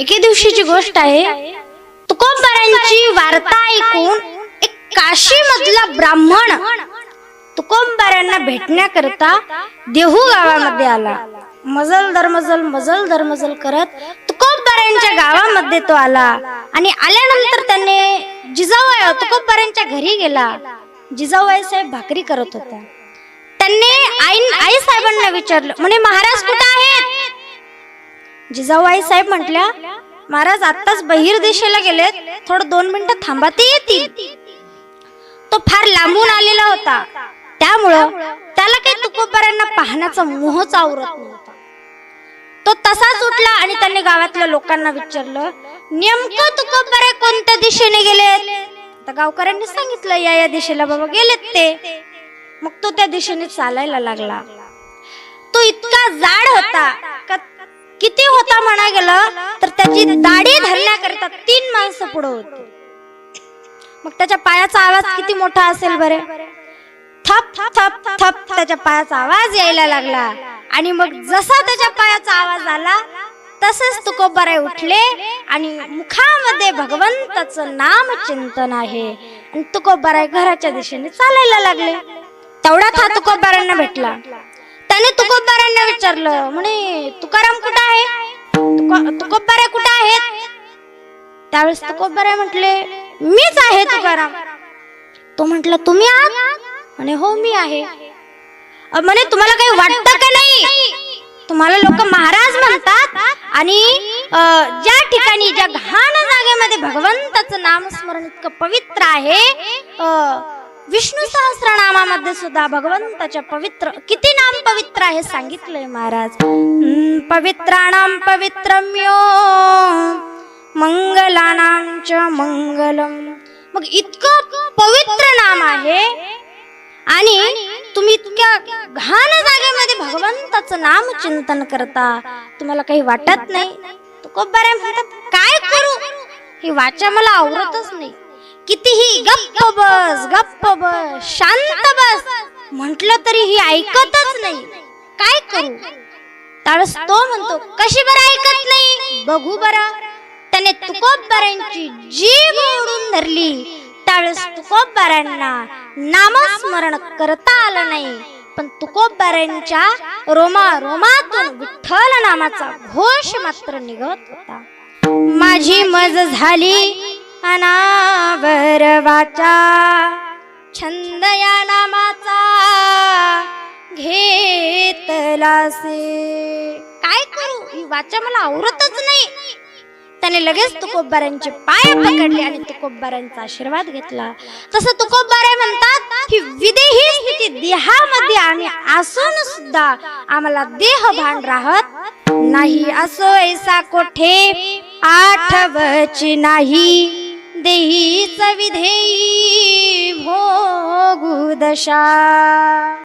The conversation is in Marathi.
एके दिवशीची गोष्ट आहे. तुकोबारांची वार्ता ऐकून एक काशी मधला ब्राह्मण तुकोबारांना भेटण्याकरता देहू गावामध्ये आला. मजल दरमजल मजल दरमजल करत तुकोबारांच्या गावामध्ये तो आला. आणि आल्यानंतर त्याने जिजाऊ तुकोबारांच्या घरी गेला. जिजाऊ साहेब भाकरी करत होत्या. त्यांनी आई आई साहेबांना विचारलं म्हणे महाराज कुठे आहेत? जिजाबाई साहेब म्हटल्या महाराज आत्ताच बहिर दिशेला गेलेत. थोडं दोन मिनिटं थांबा ते येतील. तो फार लांबून आलेला होता. त्यामुळं त्याला काही तुकोबऱ्यांना पाहण्याचा मोहच आवरत नव्हता. तो तसाच उठला आणि त्याने गावातल्या लोकांना विचारलं नेमकं तुकोबारे कोणत्या दिशेने गेलेत? तर गावकऱ्यांनी सांगितलं या या दिशेला बाबा गेलेत ते. मग तो त्या दिशेने चालायला लागला. तो इतका जाड होता का किती होता म्हणा गेलं तर त्याची दाढी धरण्याकरिता तीन माणसं पुढे होती. मग त्याच्या पायाचा आवाज किती मोठा असेल बरे? थप थप थप त्याच्या पायाचा आवाज यायला लागला. आणि मग जसा त्याच्या पायाचा आवाज आला तसेच तुकोबाराय उठले आणि मुखामध्ये भगवंताचं नाम चिंतन आहे. आणि तुकोबाराय घराच्या दिशेने चालायला लागले. तेवढ्यात हा तुकोबारांना भेटला. त्याने तुकोबारांना विचारलं म्हणे तुकाराम कुठं आहे? तुकोबारे कुठं आहेत? त्यावेळेस तुकोबारे म्हटले मीच आहे तुकाराम. तो म्हटला तुम्ही आहात? म्हणे हो मी आहे. म्हणे तुम्हाला काही वाटतं का नाही? तुम्हाला लोक महाराज म्हणतात आणि ज्या ठिकाणी ज्या घाण जागेमध्ये भगवंताचं नामस्मरण इतकं पवित्र आहे विष्णू सहस्रनामामध्ये सुद्धा भगवंताच्या पवित्र किती नाम पवित्र आहे सांगितलंय महाराज. हम्म, पवित्राणाम पवित्रम्यो मंगलानाम च मंगलम. मग इतकं पवित्र नाम आहे आणि तुम्ही इतक्या घाण जागेमध्ये भगवंताचं नाम चिंतन करता तुम्हाला काही वाटत नाही. म्हणतात काय करू? ही वाचा मला आवडतच नाही. कितीही गप्प बस गप्प बस शांत बस. म्हटलं तरी ही ऐकतच नाही. काय करू? त्यावेळेस तो म्हणतो कशी बरं ऐकत नाही? बघू बरं. त्याने तुकोबारांची जीभ ओढून धरली. त्यावेळेस तुकोबारांना नामस्मरण करता आलं नाही. पण तुकोबारांच्या रोमा रोमातून विठ्ठल नामाचा घोष मात्र निघत होता. माझी मज झाली मनावर वाचा छंद या नामाचा घेतलासे. काय करू? ही वाचा मला आवरतच नाही. त्याने लगेच तुकोबारांचे पाय पकडले आणि तुकोबारांचा आशीर्वाद घेतला. तसं तुकोबारे म्हणतात की विदेही स्थिती देहामध्ये आम्ही असून सुद्धा आम्हाला देह भान राहत नाही. असो ऐसा कोठे? आठवची नाही. देही विधेयी भोगू दशा।